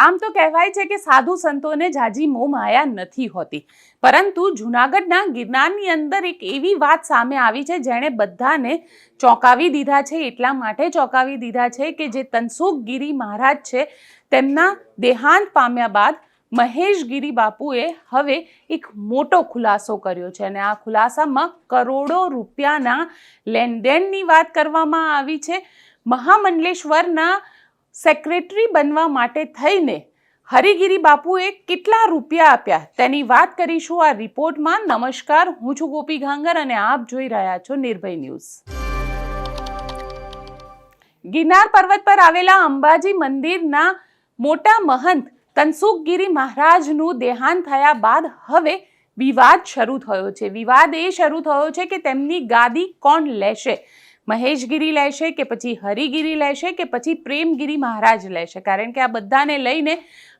આમ તો કહેવાય છે કે સાધુ સંતોને જાજી મોહ માયા નથી હોતી. પરંતુ જૂનાગઢના ગિરનારની અંદર એક એવી વાત સામે આવી છે જેણે બધાને ચોંકાવી દીધા છે, એટલા માટે ચોંકાવી દીધા છે કે જે તનસુખ ગીરી મહારાજ છે, તેમના દેહાંત પામ્યા બાદ મહેશગીરી બાપુએ હવે એક મોટો ખુલાસો કર્યો છે અને આ ખુલાસામાં કરોડો રૂપિયાના લેનદેનની વાત કરવામાં આવી છે. મહામંડલેશ્વરના સેક્રેટરી બનવા માટે થઈને હરિગીરી બાપુએ કેટલા રૂપિયા આપ્યા? તેની વાત કરીશું આ રિપોર્ટમાં. નમસ્કાર, હું છું ગોપી ઘાંગર અને આપ જોઈ રહ્યા છો નિર્ભય ન્યૂઝ. ગિરનાર પર્વત પર આવેલા અંબાજી મંદિરના મોટા મહંત તનસુખગીરી મહારાજનું દેહાંત થયા બાદ હવે વિવાદ શરૂ થયો છે. વિવાદ એ શરૂ થયો છે કે તેમની ગાદી કોણ લેશે? મહેશગીરી લેશે કે પછી હરિગીરી લેશે કે પછી પ્રેમગીરી મહારાજ લેશે કારણ કે આ બધાને લઈને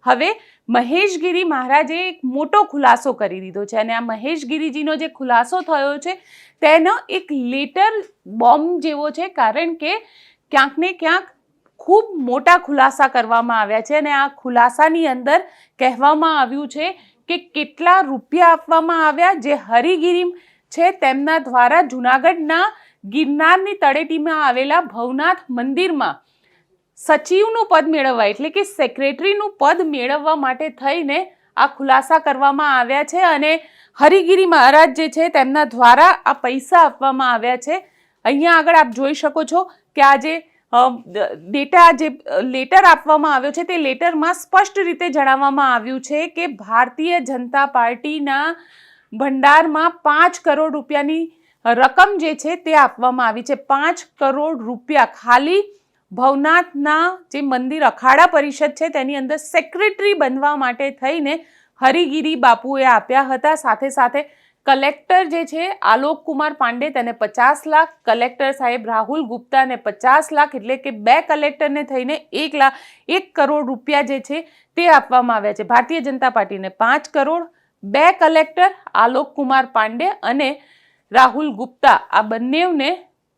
હવે મહેશગીરી મહારાજે એક મોટો ખુલાસો કરી દીધો છે અને આ મહેશગીરીજીનો જે ખુલાસો થયો છે, તેનો એક લેટર બોમ્બ જેવો છે, કારણ કે ક્યાંક ને ક્યાંક ખૂબ મોટા ખુલાસા કરવામાં આવ્યા છે અને આ ખુલાસાની અંદર કહેવામાં આવ્યું છે કે કેટલા રૂપિયા આપવામાં આવ્યા જે હરિગીરી છે તેમના દ્વારા જૂનાગઢના ગિરનારની તળેટીમાં આવેલા ભવનાથ મંદિરમાં સચિવનું પદ મેળવવા, એટલે કે સેક્રેટરીનું પદ મેળવવા માટે થઈને આ ખુલાસા કરવામાં આવ્યા છે અને હરિગીરી મહારાજ જે છે તેમના દ્વારા આ પૈસા આપવામાં આવ્યા છે. અહીંયા આગળ આપ જોઈ શકો છો કે આ જે ડેટા જે, લેટર આપવામાં આવ્યો છે તે લેટરમાં સ્પષ્ટ રીતે જણાવવામાં આવ્યું છે કે ભારતીય જનતા પાર્ટીના ભંડારમાં પાંચ કરોડ રૂપિયાની રકમ જે છે તે આપવામાં આવી છે. પાંચ કરોડ રૂપિયા. ખાલી ભવનાથના જે મંદિર અખાડા પરિષદ છે તેની અંદર સેક્રેટરી બનવા માટે થઈને હરિગીરી બાપુએ આપ્યા હતા. સાથે સાથે કલેક્ટર જે છે, આલોક કુમાર પાંડે તેને પચાસ લાખ, કલેક્ટર સાહેબ રાહુલ ગુપ્તાને પચાસ લાખ એટલે કે બે કલેક્ટરને થઈને એક લાખ એક કરોડ રૂપિયા જે છે તે આપવામાં આવ્યા છે. ભારતીય જનતા પાર્ટીને પાંચ કરોડ, બે કલેક્ટર, આલોક કુમાર પાંડે અને રાહુલ ગુપ્તા, આ બંનેવને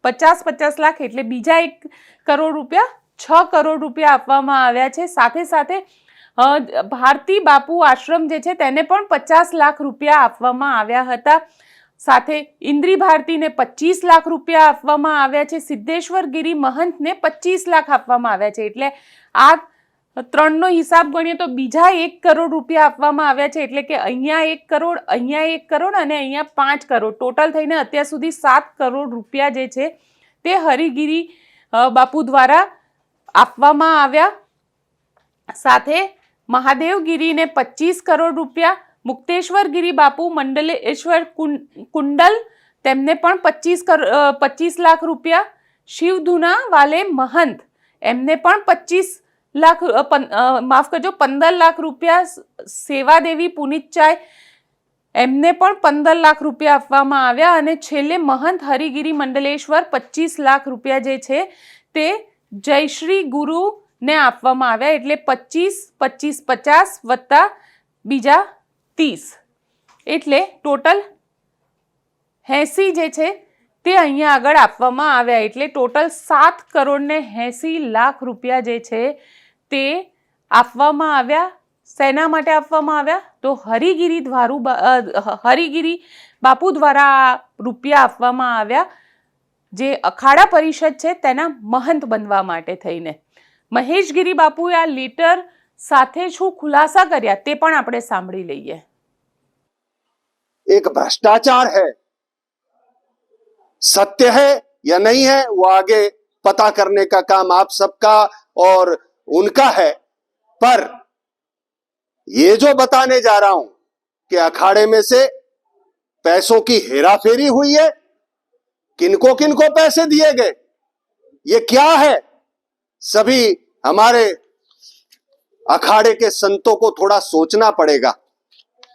પચાસ પચાસ લાખ એટલે બીજા એક કરોડ રૂપિયા, છ કરોડ રૂપિયા આપવામાં આવ્યા છે. સાથે સાથે ભારતી બાપુ આશ્રમ જે છે તેને પણ પચાસ લાખ રૂપિયા આપવામાં આવ્યા હતા. સાથે ઇન્દ્રી ભારતીને પચીસ લાખ રૂપિયા આપવામાં આવ્યા છે. સિદ્ધેશ્વર ગિરી મહંતને પચીસ લાખ આપવામાં આવ્યા છે. એટલે આ ત્રણનો હિસાબ ગણીએ તો બીજા એક કરોડ રૂપિયા આપવામાં આવ્યા છે એટલે કે અહીંયા એક કરોડ, અહીંયા એક કરોડ અને અહીંયા પાંચ કરોડ. ટોટલ થઈને અત્યાર સુધી સાત કરોડ રૂપિયા જે છે તે હરિગીરી બાપુ દ્વારા આપવામાં આવ્યા. સાથે મહાદેવગીરીને પચીસ કરોડ રૂપિયા મુક્તેશ્વરગીરી બાપુ મંડલેશ્વર કુંડલ તેમને પણ પચીસ પચીસ લાખ રૂપિયા. શિવધુના વાલે મહંત એમને પણ પચીસ લાખ માફ કરજો, પંદર લાખ રૂપિયા સ- સેવાદેવી પુનિતચાય એમને પણ પંદર લાખ રૂપિયા આપવામાં આવ્યા અને છેલ્લે મહંત હરિગીરી મંડલેશ્વર પચીસ લાખ રૂપિયા જે છે તે જયશ્રી ગુરુને આપવામાં આવ્યા, એટલે પચીસ પચીસ પચાસ વત્તા બીજા ત્રીસ. એટલે ટોટલ એંસી જે છે તે અહીંયા આગળ આપવામાં આવ્યા, એટલે ટોટલ સાત કરોડ ને એંસી લાખ રૂપિયા જે છે તે આપવામાં આવ્યા શેના માટે આપવામાં આવ્યા તો હરિગીરી દ્વારુ બા- અ, હરિગીરી બાપુ દ્વારા આ રૂપિયા આપવામાં આવ્યા જે અખાડા પરિષદ છે તેના મહંત બનવા માટે થઈને મહેશગીરી બાપુએ આ લેટર સાથે શું ખુલાસા કર્યા તે પણ આપણે સાંભળી લઈએ एक भ्रष्टाचार है सत्य है या नहीं है वो आगे पता करने का काम आप सबका और उनका है। पर ये जो बताने जा रहा हूँ कि अखाड़े में से पैसों की हेरा फेरी हुई है, किनको किनको पैसे दिए गए, ये क्या है? सभी हमारे अखाड़े के संतों को थोड़ा सोचना पड़ेगा।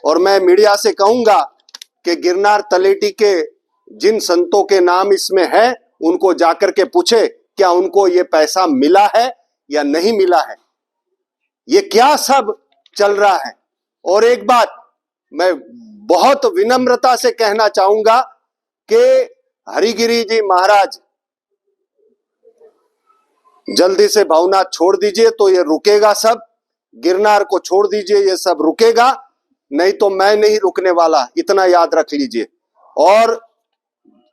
और मैं मीडिया से कहूँगा कि गिरनार तलेटी के जिन संतों के नाम इसमें है, उनको जाकर के पूछे, क्या उनको ये पैसा मिला है? या नहीं मिला है। ये क्या सब चल रहा है? और एक बात, मैं बहुत विनम्रता से कहना चाहूँगा कि हरिगिरी जी महाराज, जल्दी से भावनाथ छोड़ दीजिए तो ये रुकेगा सब, गिरनार को छोड़ दीजिए, ये सब रुकेगा, नहीं तो मैं नहीं रुकने वाला, इतना याद रख लीजिए। और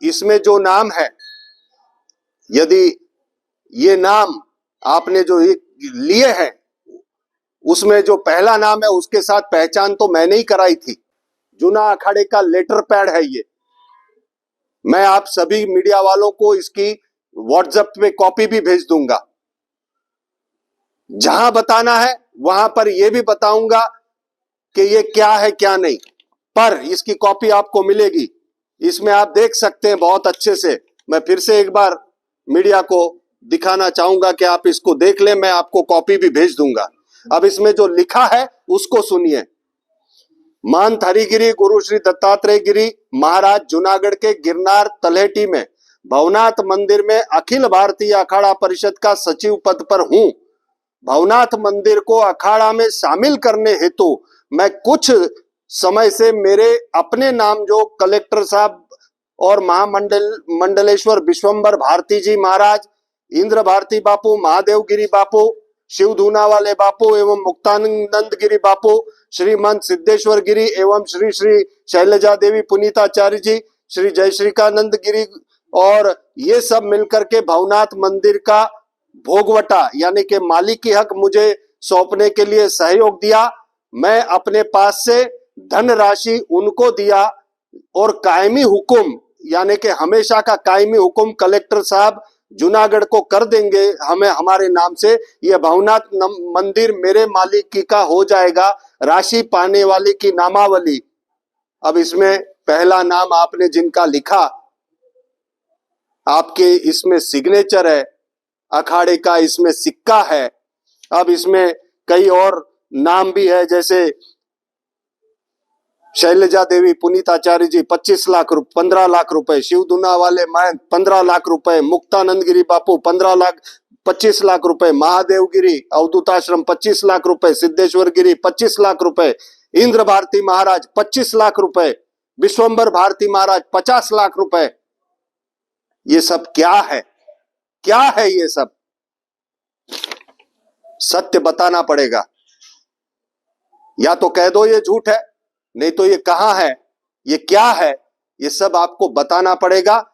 इसमें जो नाम है, यदि ये नाम आपने जो लिए हैं, उसमें जो पहला नाम है, उसके साथ पहचान तो मैंने ही कराई थी। जूना अखाड़े का लेटर पैड है ये। मैं आप सभी मीडिया वालों को इसकी व्हाट्सएप पे कॉपी भी भेज दूँगा। जहाँ बताना है, वहाँ पर यह भी बताऊँगा कि ये क्या है, क्या नहीं। पर इसकी कॉपी आपको मिलेगी। इसमें आप देख सकते हैं बहुत अच्छे से। मैं फिर से एक बार मीडिया को दिखाना चाहूँगा कि आप इसको देख लें, मैं आपको कॉपी भी भेज दूँगा। अब इसमें जो लिखा है, उसको सुनिए। महंत हरिगिरी गुरु श्री दत्तात्रेय गिरी महाराज जूनागढ़ के गिरनार तलहेटी में, भवनाथ मंदिर में अखिल भारतीय अखाड़ा परिषद का सचिव पद पर हूँ। भवनाथ मंदिर को अखाड़ा में शामिल करने हेतु मैं कुछ समय से मेरे अपने नाम जो कलेक्टर साहब और महामंडल, मंडलेश्वर विश्वम्बर भारती जी महाराज इंद्र भारती बापू महादेव गिरी बापू, शिव धूना वाले बापू एवं मुक्तानंद गिरी बापू, श्रीमंत सिद्धेश्वर गिरी एवं श्री श्री शैलजा देवी पुनीताचार्य जी श्री जय श्रीकानंद गिरी और ये सब मिलकर के भवनाथ मंदिर का भोगवटा यानी के मालिकी हक मुझे सौंपने के लिए सहयोग दिया। मैं अपने पास से धन राशि उनको दिया और कायमी हुक्म यानी कि हमेशा का कायमी हुक्म कलेक्टर साहब जूनागढ़ को कर देंगे, हमें, हमारे नाम से यह भवनाथ मंदिर मेरे मालिकी का हो जाएगा, राशि पाने वाले की नामावली। अब इसमें पहला नाम आपने जिनका लिखा, आपके इसमें सिग्नेचर है, अखाड़े का इसमें सिक्का है। अब इसमें कई और नाम भी है, जैसे शैलजा देवी पुनीताचार्य जी 25 लाख रुपए 15 लाख रुपए शिव दुना वाले महंत 15 लाख रुपए मुक्तानंद गिरी बापू 15 लाख 25 लाख रुपए महादेव गिरी अवधूताश्रम 25 लाख रुपए सिद्धेश्वर गिरी 25 लाख रुपए इंद्र भारती महाराज 25 लाख रुपए विश्वम्बर भारती महाराज 50 लाख रुपए ये सब क्या है? क्या है ये सब? सत्य बताना पड़ेगा। या तो कह दो ये झूठ है नहीं तो ये कहाँ है? ये क्या है? ये सब आपको बताना पड़ेगा।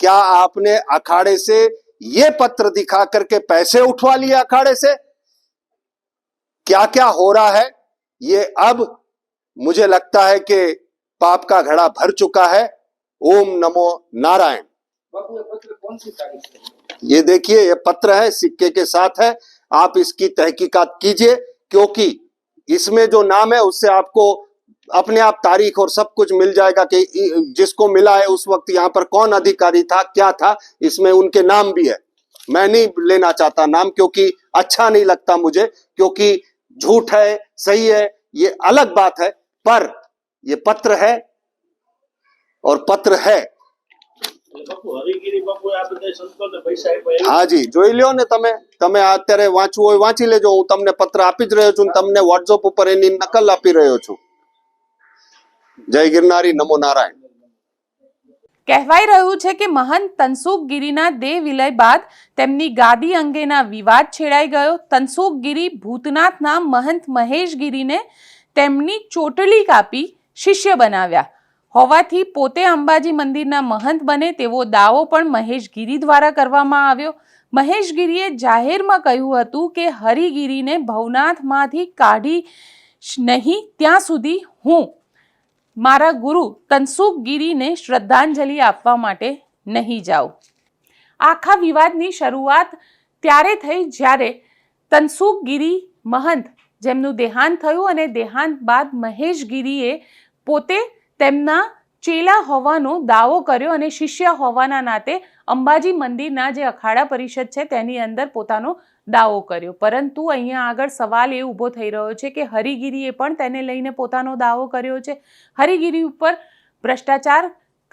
क्या आपने अखाड़े से ये पत्र दिखा करके पैसे उठवा लिए अखाड़े से? क्या क्या हो रहा है? ये अब मुझे लगता है कि पाप का घड़ा भर चुका है। ओम नमो नारायण। ये देखिए, ये पत्र है, सिक्के के साथ है। आप इसकी तहकीकात कीजिए, क्योंकि इसमें जो नाम है, उससे आपको अपने आप तारीख और सब कुछ मिल जाएगा कि इ- जिसको मिला है उस वक्त यहाँ पर कौन अधिकारी था क्या था इसमें उनके नाम भी है मैं नहीं लेना चाहता नाम क्योंकि अच्छा नहीं लगता मुझे क्योंकि झूठ है सही है ये अलग बात है पर ये पत्र है और पत्र है એટલે બાપુ હરિગીરી બાપુએ આ બધા સંતોને પૈસા આપ્યા એવું? હાજી જોઈ લ્યો ને તમે તમે અત્યારે વાંચવું હોય વાંચી લેજો હું તમને પત્ર આપી જ રહ્યો છું ને તમને વોટ્સઅપ ઉપર એની નકલ આપી રહ્યો છું જય ગિરનારી, નમો નારાયણ. કહેવાઈ રહ્યું છે કે મહંત તનસુખગીરીના દેહ વિલય બાદ તેમની ગાદી અંગેના વિવાદ છેડાઈ ગયો. તનસુખગીરી ભૂતનાથના મહંત મહેશગીરીને તેમની ચોટલી કાપી શિષ્ય બનાવ્યા. હોવાથી પોતે અંબાજી મંદિરના મહંત બને તેવો દાવો પણ મહેશગીરી દ્વારા કરવામાં આવ્યો. મહેશગીરીએ જાહેરમાં કહ્યું હતું કે હરિગીરીને ભવનાથમાંથી કાઢી નહીં, ત્યાં સુધી હું મારા ગુરુ તનસુખગીરીને શ્રદ્ધાંજલિ આપવા માટે નહીં જાઉં આખા વિવાદની શરૂઆત ત્યારે થઈ જ્યારે તનસુખગીરી મહંત, જેમનું દેહાંત થયું અને દેહાંત બાદ મહેશ ગીરીએ પોતે તેમના ચેલા હોવાનો દાવો કર્યો અને શિષ્ય હોવાના નાતે અંબાજી મંદિરના જે અખાડા પરિષદ છે તેની અંદર પોતાનો દાવો કર્યો. પરંતુ અહીંયા આગળ સવાલ એ ઊભો થઈ રહ્યો છે કે હરિગીરીએ પણ તેને લઈને પોતાનો દાવો કર્યો છે. હરિગીરી ઉપર ભ્રષ્ટાચાર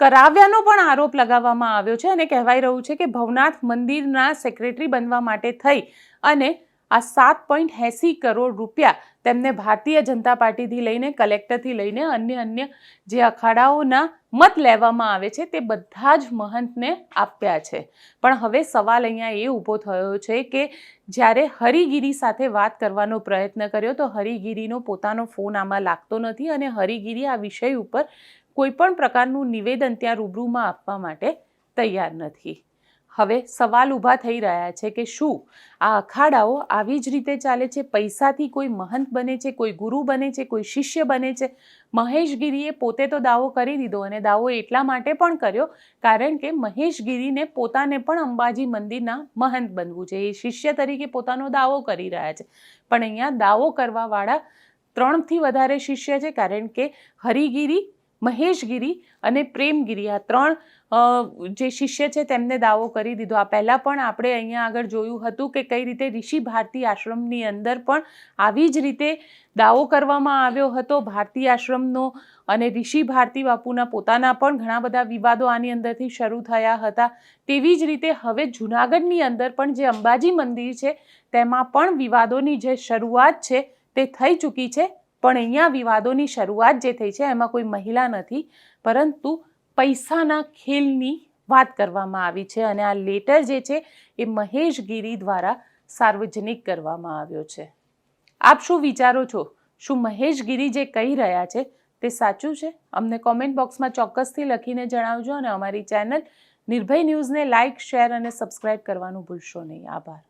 કરાવ્યાનો પણ આરોપ લગાવવામાં આવ્યો છે અને કહેવાઈ રહ્યું છે કે ભવનાથ મંદિરના સેક્રેટરી બનવા માટે થઈ અને આ સાત પોઈન્ટ એંસી કરોડ રૂપિયા તેમને ભારતીય જનતા પાર્ટીથી લઈને કલેક્ટરથી લઈને અન્ય અન્ય જે અખાડાઓના મત લેવામાં આવે છે તે બધા જ મહંતને આપ્યા છે. પણ હવે સવાલ અહીંયા એ ઊભો થયો છે કે જ્યારે હરિગીરી સાથે વાત કરવાનો પ્રયત્ન કર્યો તો હરિગીરીનો પોતાનો ફોન આમાં લાગતો નથી અને હરિગીરી આ વિષય ઉપર કોઈપણ પ્રકારનું નિવેદન ત્યાં રૂબરૂમાં આપવા માટે તૈયાર નથી. હવે સવાલ ઊભા થઈ રહ્યા છે કે શું આ અખાડાઓ આવી જ રીતે ચાલે છે? પૈસાથી કોઈ મહંત બને છે? કોઈ ગુરુ બને છે? કોઈ શિષ્ય બને છે? મહેશગીરીએ પોતે તો દાવો કરી દીધો અને દાવો એટલા માટે પણ કર્યો કારણ કે મહેશગીરીને પોતાને પણ અંબાજી મંદિરના મહંત બનવું છે. એ શિષ્ય તરીકે પોતાનો દાવો કરી રહ્યા છે. પણ અહીંયા દાવો કરવાવાળા ત્રણથી વધારે શિષ્ય છે કારણ કે હરિગીરી મહેશગીરી અને પ્રેમગીરી આ ત્રણ જે શિષ્ય છે તેમને દાવો કરી દીધો. આ પહેલાં પણ આપણે અહીંયા આગળ જોયું હતું કે કઈ રીતે ઋષિ ભારતી આશ્રમની અંદર પણ આવી જ રીતે દાવો કરવામાં આવ્યો હતો. ભારતી આશ્રમનો અને ઋષિ ભારતી બાપુના પોતાના પણ ઘણા બધા વિવાદો આની અંદરથી શરૂ થયા હતા. તેવી જ રીતે હવે જૂનાગઢની અંદર પણ જે અંબાજી મંદિર છે, તેમાં પણ વિવાદોની જે શરૂઆત છે તે થઈ ચૂકી છે. પણ અહીંયા વિવાદોની શરૂઆત જે થઈ છે, એમાં કોઈ મહિલા નથી. પરંતુ પૈસાના ખેલની વાત કરવામાં આવી છે અને આ લેટર જે છે, એ મહેશ ગીરી દ્વારા સાર્વજનિક કરવામાં આવ્યો છે. આપ શું વિચારો છો? શું મહેશ ગીરી જે કહી રહ્યા છે, તે સાચું છે? અમને કોમેન્ટ બોક્સમાં ચોક્કસથી લખીને જણાવજો અને અમારી ચેનલ નિર્ભય ન્યૂઝને લાઇક શેર અને સબસ્ક્રાઇબ કરવાનું ભૂલશો નહીં. આભાર.